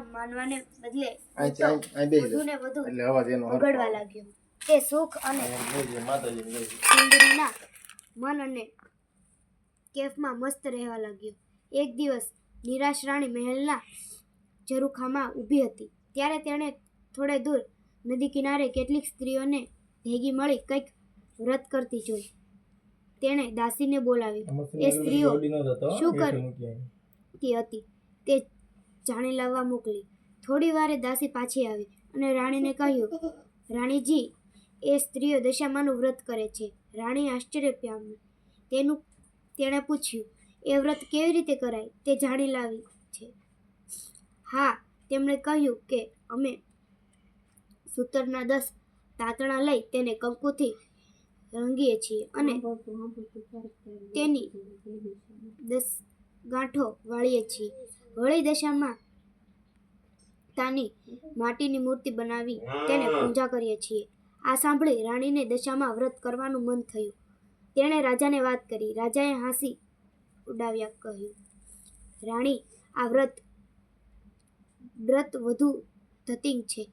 માનવાને બદલે બેસી વધુ બગડવા લાગ્યો. તે સુખ અને. સુંદરીના મન અને કેફમાં મસ્ત રહેવા લાગ્યો. એક દિવસ નિરાશ રાણી મહેલના ઝરૂખામાં ઊભી હતી. ત્યારે તેણે થોડે દૂર નદી કિનારે કેટલીક સ્ત્રીઓને ભેગી મળી કંઈક વ્રત કરતી જોઈ. તેણે દાસીને બોલાવી. એ સ્ત્રીઓ શું કરતી હતી? તે જાણી લાવવા મોકલી. થોડી વારે દાસી પાછી આવી અને રાણીને કહ્યું રાણીજી એ સ્ત્રીઓ દશામાનું વ્રત કરે છે. રાણી આશ્ચર્ય પામી તેનું તેણે પૂછ્યું એ વ્રત કેવી રીતે કરાય? તે જાણી લાવી છે. હા તેમણે કહ્યું કે અમે સૂતરના દસ તાંતણા લઈ તેને કંકુથી રંગીએ છીએ અને તેની દસ ગાંઠો વાળીએ છીએ. હોળી દશામાં તાની માટીની મૂર્તિ બનાવી તેને પૂજા કરીએ છીએ. આ સાંભળી રાણીને દશામાં વ્રત કરવાનું મન થયું. તેણે રાજાને વાત કરી. રાજાએ હાંસી ઉડાવ્યા કહ્યું, રાણી, આ વ્રત વ્રત વધુ ધતિંગ છે.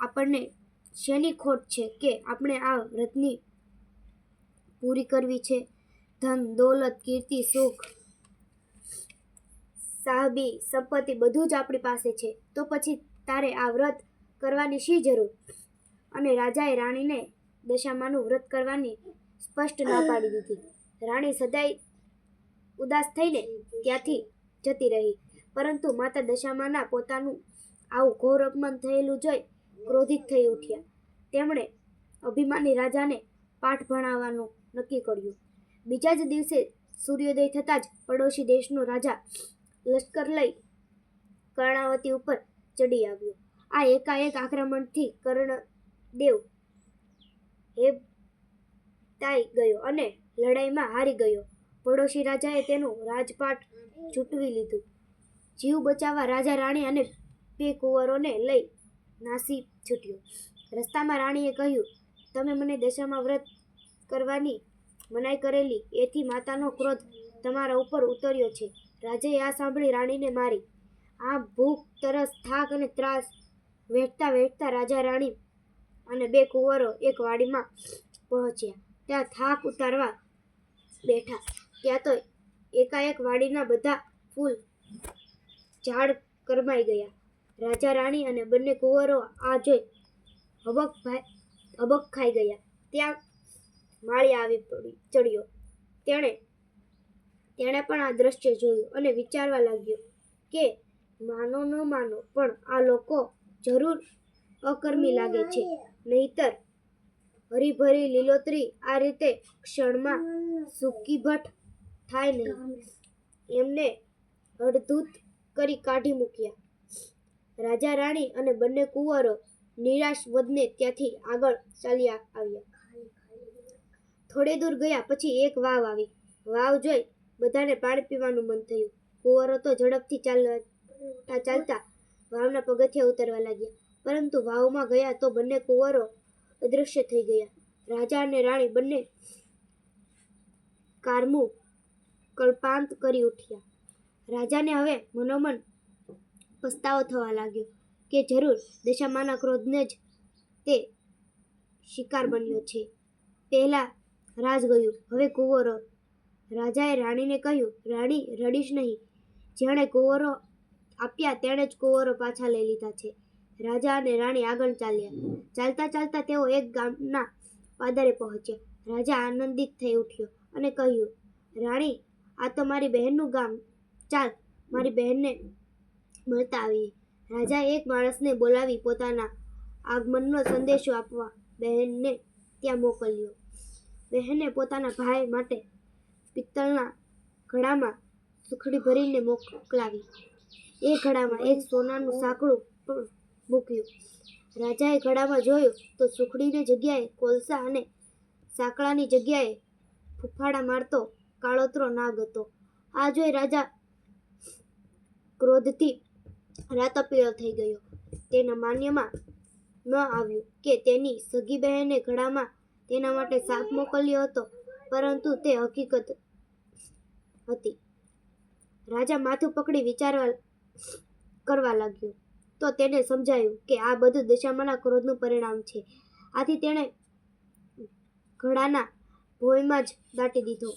આપણને શેની ખોટ છે કે આપણે આ વ્રતની પૂરી કરવી છે? ધન, દોલત, કીર્તિ, સુખ સાહબી, સંપત્તિ બધું જ આપણી પાસે છે. તો પછી તારે આ વ્રત કરવાની શી જરૂર? અને રાજાએ રાણીને દશામાનું વ્રત કરવાની સ્પષ્ટ ના પાડી દીધી. રાણી સદાય ઉદાસ થઈને ત્યાંથી જતી રહી. પરંતુ માતા દશામાના પોતાનું આવું ઘોર અપમાન થયેલું જોઈ ક્રોધિત થઈ ઉઠ્યા. તેમણે અભિમાની રાજાને પાઠ ભણાવવાનું નક્કી કર્યું. બીજા જ દિવસે સૂર્યોદય થતાં જ પડોશી દેશનો રાજા લશ્કર લઈ કર્ણાવતી ઉપર ચડી આવ્યો. આ એકાએક આક્રમણથી કર્ણદેવ હેબતાઈ ગયો અને લડાઈમાં હારી ગયો. પડોશી રાજાએ તેનું રાજપાટ ઝૂંટવી લીધું. જીવ બચાવવા રાજા રાણી અને બે કુંવરોને લઈ નાસી છૂટ્યો. રસ્તામાં રાણીએ કહ્યું, તમે મને દશામાં વ્રત કરવાની મનાઈ કરેલી, એથી માતાનો ક્રોધ તમારા ઉપર ઉતર્યો છે. રાજાએ આ સાંભળી રાણીને મારી. આ ભૂખ, તરસ, થાક અને ત્રાસ વેઠતા વેઠતા રાજા રાણી અને બે કુંવરો એક વાડીમાં પહોંચ્યા. ત્યાં થાક ઉતારવા બેઠા. ત્યાં તો એકાએક વાડીના બધા ફૂલ ઝાડ કરમાઈ ગયા. રાજા રાણી અને બંને કુંવરો આ જોઈ હબક ભાઈ હબક ખાઈ ગયા. ત્યાં માળી આવી પડી, ચડ્યો. તેણે તેણે પણ આ દ્રશ્ય જોયું અને વિચારવા લાગ્યો કે, માનો ન માનો, પણ આ લોકો જરૂર અકર્મી લાગે છે. નહીતર હરીભરી લીલોતરી આ રીતે ક્ષણમાં સૂકીભઠ થાય નહીં. એમને અડધૂત કરી કાઢી મૂક્યા. રાજા રાણી અને બંને કુંવરો નિરાશ વધને ત્યાંથી આગળ ચાલ્યા આવ્યા. થોડે દૂર ગયા પછી એક વાવ આવી. વાવ જોઈ બધાને પાણી પીવાનું મન થયું. કુંવરો તો ઝડપથી ચાલતા ચાલતા વાવના પગથિયા ઉતરવા લાગ્યા. પરંતુ વાવમાં ગયા તો બંને કુંવરો અદૃશ્ય થઈ ગયા. રાજા અને રાણી બંને કારમું કલ્પાંત કરી ઉઠ્યા. રાજાને હવે મનોમન પસ્તાવો થવા લાગ્યો કે જરૂર દશામાના ક્રોધને જ તે શિકાર બન્યો છે. પહેલા રાજ ગયું. હવે કુંવરો રાજાએ રાણીને કહ્યું, રાણી, રડીશ નહીં. જેણે કુંવરો આપ્યા તેણે જ કુંવરો પાછા લઈ લીધા છે. રાજા અને રાણી આગળ ચાલ્યા. ચાલતા ચાલતા તેઓ એક ગામના પાદરે પહોંચ્યા. રાજા આનંદિત થઈ ઉઠ્યો અને કહ્યું, રાણી, આ તો મારી બહેનનું ગામ. ચાલ, મારી બહેનને મળતા આવીએ. રાજાએ એક માણસને બોલાવી પોતાના આગમનનો સંદેશો આપવા બહેનને ત્યાં મોકલ્યો. બહેને પોતાના ભાઈ માટે પિત્તળના ઘડામાં સુખડી ભરીને મોકલાવી એ ઘડામાં એક સોનાનું પણ મૂક્યું. રાજાએ ઘડામાં જોયું તો સુખડીની જગ્યાએ કોલસા અને સાંકળાની જગ્યાએ ફૂફાડા મારતો કાળોતરો નાગ હતો. આ જોઈ રાજા ક્રોધથી રાતપીળો થઈ ગયો. તેના માન્યમાં ન આવ્યું કે તેની સગી બહેને ઘડામાં તેના માટે સાપ મોકલ્યો હતો, પરંતુ તે હકીકત હતી. રાજા માથું પકડી વિચારવા કરવા લાગ્યો. તો તેને સમજાયું કે આ બધું દશામાના ક્રોધનું પરિણામ છે. આથી તેણે ઘડાના ભોયમાં જ દાટી દીધો.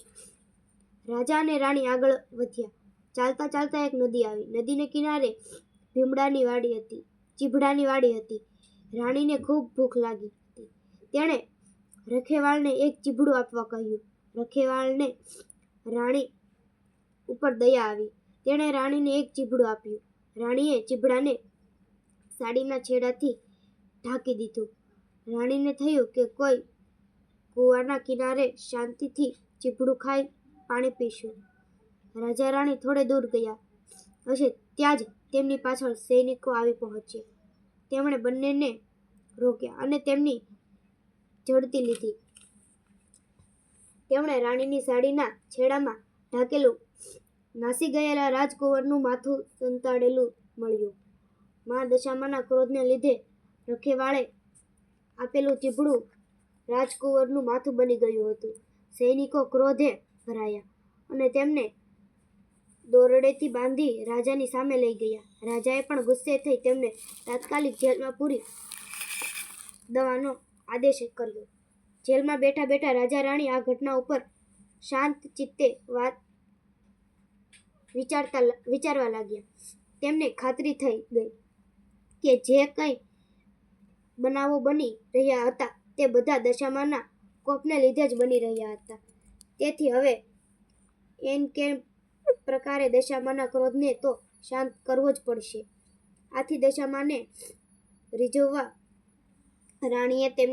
રાજા અને રાણી આગળ વધ્યા. ચાલતા ચાલતા એક નદી આવી. નદીને કિનારે ભીમડાની વાડી હતી. ચીભડાની વાડી હતી. રાણીને ખૂબ ભૂખ લાગી હતી. તેણે રખેવાળને એક ચીભડું આપવા કહ્યું. રખેવાળને રાણી ઉપર દયા આવી. તેણે રાણીને એક ચીભડું આપ્યું. રાણીએ ચીભડાને સાડીના છેડાથી ઢાંકી દીધું. રાણીને થયું કે કોઈ કૂવાના કિનારે શાંતિથી ચીભડું ખાઈ પાણી પીશું. રાજા રાણી થોડે દૂર ગયા. હશે ત્યાં જ તેમની પાછળ સૈનિકો આવી પહોંચ્યા. તેમણે બંનેને રોક્યા અને તેમની ઝડતી લીધી. તેમણે રાણીની સાડીના છેડામાં ઢાંકેલું નાસી ગયેલા રાજકુંવરનું માથું સંતાડેલું મળ્યું. મા દશામાના ક્રોધને લીધે રખેવાળે આપેલું ચીભડું રાજકુંવરનું માથું બની ગયું હતું. સૈનિકો ક્રોધે ભરાયા અને તેમને દોરડેથી બાંધી રાજાની સામે લઈ ગયા. રાજાએ પણ ગુસ્સે થઈ તેમને તાત્કાલિક જેલમાં પૂરી દવાનો આદેશ કર્યો. જેલમાં બેઠા બેઠા રાજા રાણી આ ઘટના ઉપર શાંત ચિત્તે વાત વિચારતા વિચારવા લાગ્યા. તેમને ખાતરી થઈ ગઈ કે જે કંઈ બનાવો બની રહ્યા હતા તે બધા દશામાના કોપને લીધે જ બની રહ્યા હતા. તેથી હવે એન કે પ્રકારે દશામાના ક્રોધને તો શાંત કરવો જ પડશે. આથી દશામાને રીઝવવા રાણીએ તેમ